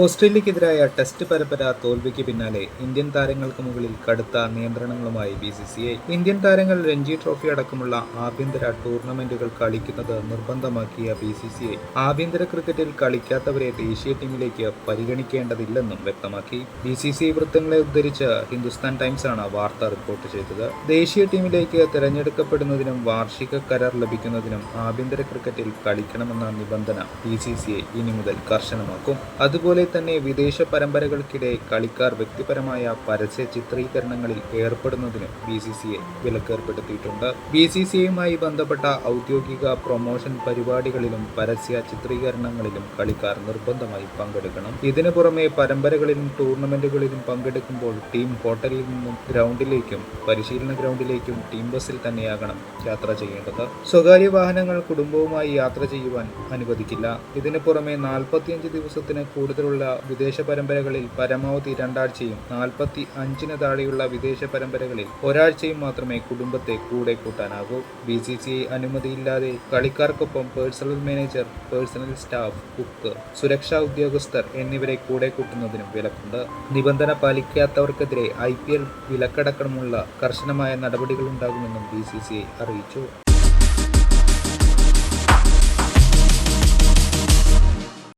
ഓസ്ട്രേലിയക്കെതിരായ test പരമ്പര തോൽവിക്ക് പിന്നാലെ ഇന്ത്യൻ താരങ്ങൾക്ക് മുകളിൽ കടുത്ത നിയന്ത്രണങ്ങളുമായി B C C I. Indian താരങ്ങൾ രഞ്ജി ട്രോഫി അടക്കമുള്ള ആഭ്യന്തര ടൂർണമെന്റുകൾ കളിക്കുന്നത് നിർബന്ധമാക്കിയ ബി സി സി ഐ. ആഭ്യന്തര ക്രിക്കറ്റിൽ കളിക്കാത്തവരെ ദേശീയ ടീമിലേക്ക് പരിഗണിക്കേണ്ടതില്ലെന്നും വ്യക്തമാക്കി. ബി സി സി ഐ വൃത്തങ്ങളെ ഉദ്ധരിച്ച് ഹിന്ദുസ്ഥാൻ ടൈംസ് ആണ് വാർത്ത റിപ്പോർട്ട് ചെയ്തത്. ദേശീയ ടീമിലേക്ക് തിരഞ്ഞെടുക്കപ്പെടുന്നതിനും വാർഷിക കരാർ ലഭിക്കുന്നതിനും ആഭ്യന്തര ക്രിക്കറ്റിൽ കളിക്കണമെന്ന നിബന്ധന ബി സി സി ഐ ഇനി മുതൽ കർശനമാക്കും. അതുപോലെ തന്നെ വിദേശ പരമ്പരകൾക്കിടെ കളിക്കാർ വ്യക്തിപരമായ പരസ്യ ചിത്രീകരണങ്ങളിൽ ഏർപ്പെടുന്നതിന് ബി സി സി ഐ വിലക്കേർപ്പെടുത്തിയിട്ടുണ്ട്. ബി സി സി ഐയുമായി ബന്ധപ്പെട്ട ഔദ്യോഗിക പ്രൊമോഷൻ പരിപാടികളിലും പരസ്യ ചിത്രീകരണങ്ങളിലും കളിക്കാർ നിർബന്ധമായി പങ്കെടുക്കണം. ഇതിനു പുറമെ പരമ്പരകളിലും ടൂർണമെന്റുകളിലും പങ്കെടുക്കുമ്പോൾ ടീം ഹോട്ടലിൽ നിന്നും ഗ്രൗണ്ടിലേക്കും പരിശീലന ഗ്രൗണ്ടിലേക്കും ടീം ബസ്സിൽ തന്നെയാകണം യാത്ര ചെയ്യേണ്ടത്. സ്വകാര്യ വാഹനങ്ങൾ കുടുംബവുമായി യാത്ര ചെയ്യുവാൻ അനുവദിക്കില്ല. ഇതിനു പുറമെ നാൽപ്പത്തിയഞ്ച് ദിവസത്തിന് കൂടുതലുള്ള വിദേശ പരമ്പരകളിൽ പരമാവധി രണ്ടാഴ്ചയും നാൽപ്പത്തി അഞ്ചിന് താഴെയുള്ള വിദേശ പരമ്പരകളിൽ ഒരാഴ്ചയും മാത്രമേ കുടുംബത്തെ കൂടെ കൂട്ടാനാകൂ. ബി സി സി അനുമതിയില്ലാതെ കളിക്കാർക്കൊപ്പം personal manager personal staff cook സുരക്ഷാ ഉദ്യോഗസ്ഥർ എന്നിവരെ കൂടെ കൂട്ടുന്നതിനും വിലക്കുണ്ട്. നിബന്ധന പാലിക്കാത്തവർക്കെതിരെ ഐ പി എൽ വിലക്കടക്കമുള്ള കർശനമായ നടപടികളുണ്ടാകുമെന്നും ബി സി സി അറിയിച്ചു.